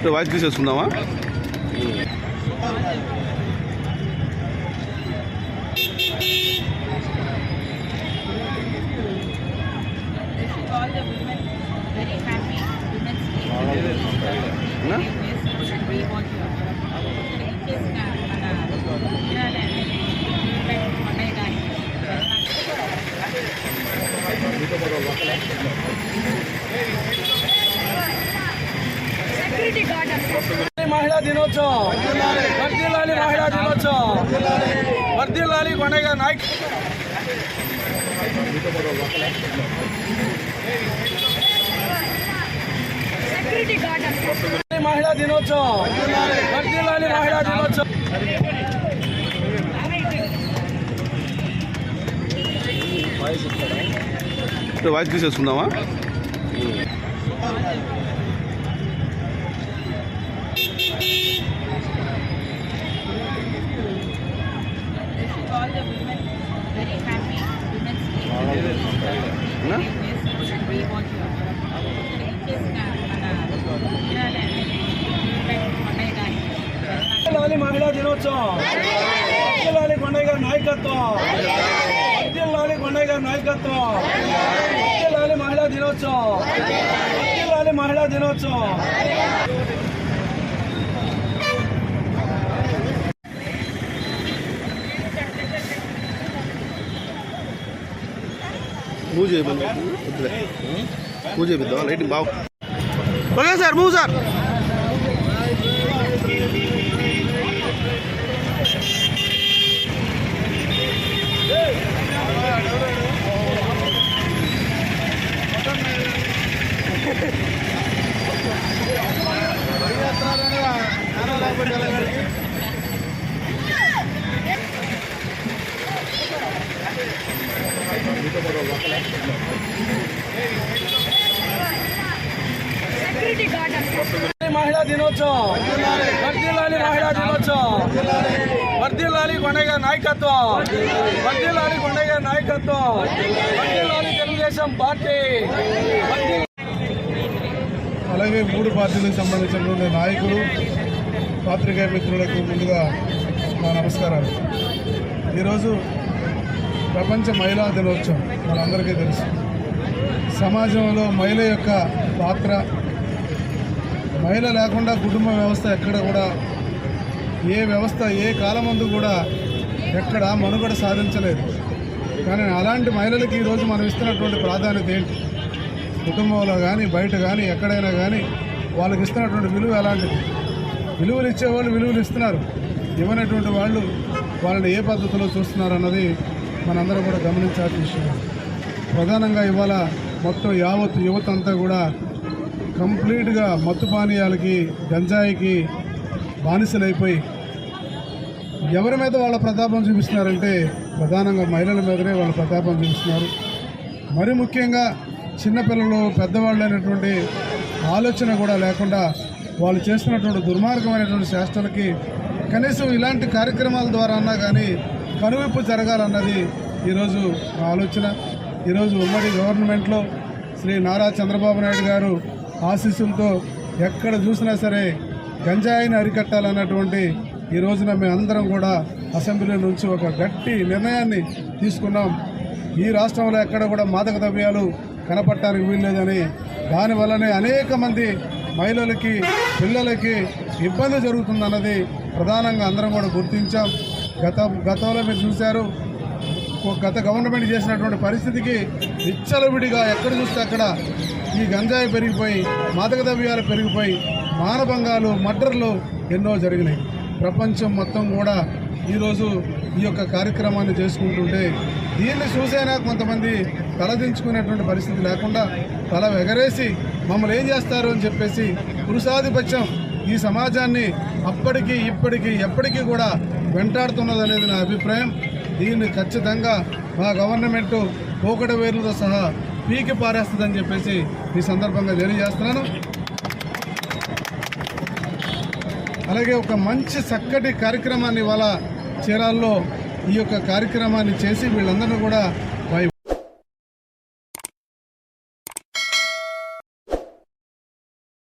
ఇక్కడ voice తీసేసుకుందామా? All the మహిళా దినోత్సవం వర్దిల్లాలి మహిళా దినోత్సవం వర్దిల్లాలి కొండగా నాయక్ మహిళా దినోత్సవం వర్దిల్లాలి మహిళా దినోత్సవం ఇప్పుడు వాయిస్ తీసేసుకుందామా నాయకత్వం. వర్దిల్లాలి కొండయ్య గారి నాయకత్వం. వర్దిల్లాలి మహిళా దినోత్సవం. వర్దిల్లాలి మహిళా దినోత్సవం. మూవ్ చేయబోదు వద్దులే మూవ్ చేపిద్దాం లైటింగ్ బాగు. Okay sir move sir. మహిళా దినోత్సవం. వర్దిల్లాలి మహిళా దినోత్సవం. వర్దిల్లాలి కొండయ్య నాయకత్వం. వర్దిల్లాలి కొండయ్య నాయకత్వం. వర్దిల్లాలి తెలుగుదేశం పార్టీ. అలాగే మూడు పార్టీలకు సంబంధించినటువంటి నాయకులు పాత్రికేయ మిత్రులకు ముందుగా నా నమస్కారాలు. ఈరోజు ప్రపంచ మహిళా దినోత్సవం మనందరికీ తెలుసు. సమాజంలో మహిళ యొక్క పాత్ర మహిళ లేకుండా కుటుంబ వ్యవస్థ ఎక్కడ కూడా ఏ వ్యవస్థ ఏ కాలమందు కూడా ఎక్కడ మనుగడ సాధించలేదు. కానీ అలాంటి మహిళలకి ఈరోజు మనం ఇస్తున్నటువంటి ప్రాధాన్యత ఏంటి? కుటుంబంలో కానీ బయట కానీ ఎక్కడైనా కానీ వాళ్ళకి ఇస్తున్నటువంటి విలువ ఎలాంటిది? విలువలు ఇచ్చేవాళ్ళు విలువలు ఇస్తున్నారు. ఇవ్వనటువంటి వాళ్ళు వాళ్ళని ఏ పద్ధతిలో చూస్తున్నారు అన్నది మనందరం కూడా గమనించాల్సిన విషయం. ప్రధానంగా ఇవాళ మొత్తం యావత్ యువత అంతా కూడా కంప్లీట్గా మత్తు పానీయాలకి గంజాయికి బానిసలైపోయి ఎవరి మీద వాళ్ళ ప్రతాపం చూపిస్తున్నారంటే ప్రధానంగా మహిళల మీదనే వాళ్ళ ప్రతాపం చూపిస్తున్నారు. మరి ముఖ్యంగా చిన్నపిల్లలు పెద్దవాళ్ళు అయినటువంటి ఆలోచన కూడా లేకుండా వాళ్ళు చేస్తున్నటువంటి దుర్మార్గమైనటువంటి శాస్త్రాలకి కనీసం ఇలాంటి కార్యక్రమాల ద్వారా అన్నా కానీ కనువిప్పు జరగాలన్నది ఈరోజు నా ఆలోచన. ఈరోజు ఉమ్మడి గవర్నమెంట్లో శ్రీ నారా చంద్రబాబు నాయుడు గారు ఆశీస్సులతో ఎక్కడ చూసినా సరే గంజాయిని అరికట్టాలన్నటువంటి ఈ రోజున మేము అందరం కూడా అసెంబ్లీ నుంచి ఒక గట్టి నిర్ణయాన్ని తీసుకున్నాం. ఈ రాష్ట్రంలో ఎక్కడ కూడా మాదక ద్రవ్యాలు కనపడటానికి వీల్లేదని దానివల్లనే అనేక మంది మహిళలకి పిల్లలకి ఇబ్బంది జరుగుతుందన్నది ప్రధానంగా అందరం కూడా గుర్తించాం. గత గతంలో మీరు చూశారు గత గవర్నమెంట్ చేసినటువంటి పరిస్థితికి విచ్చలవిడిగా ఎక్కడ చూస్తే అక్కడ ఈ గంజాయి పెరిగిపోయి మాదక ద్రవ్యాలు పెరిగిపోయి మానభంగాలు మర్డర్లు ఎన్నో జరిగినాయి. ప్రపంచం మొత్తం కూడా ఈరోజు ఈ యొక్క కార్యక్రమాన్ని చేసుకుంటుంటే దీన్ని చూసైనా కొంతమంది తలదించుకునేటువంటి పరిస్థితి లేకుండా తల ఎగరేసి మమ్మల్ని ఏం చేస్తారు అని చెప్పేసి పురుషాధిపత్యం ఈ సమాజాన్ని అప్పటికి ఇప్పటికీ ఎప్పటికీ కూడా వెంటాడుతున్నదనేది నా అభిప్రాయం. దీన్ని ఖచ్చితంగా మా గవర్నమెంట్ పోకడ వేరులతో సహా పీకి పారేస్తుందని చెప్పేసి ఈ సందర్భంగా తెలియజేస్తున్నాను. అలాగే ఒక మంచి చక్కటి కార్యక్రమాన్ని ఇవాళ చీరాల్లో ఈ యొక్క కార్యక్రమాన్ని చేసి వీళ్ళందరినీ కూడా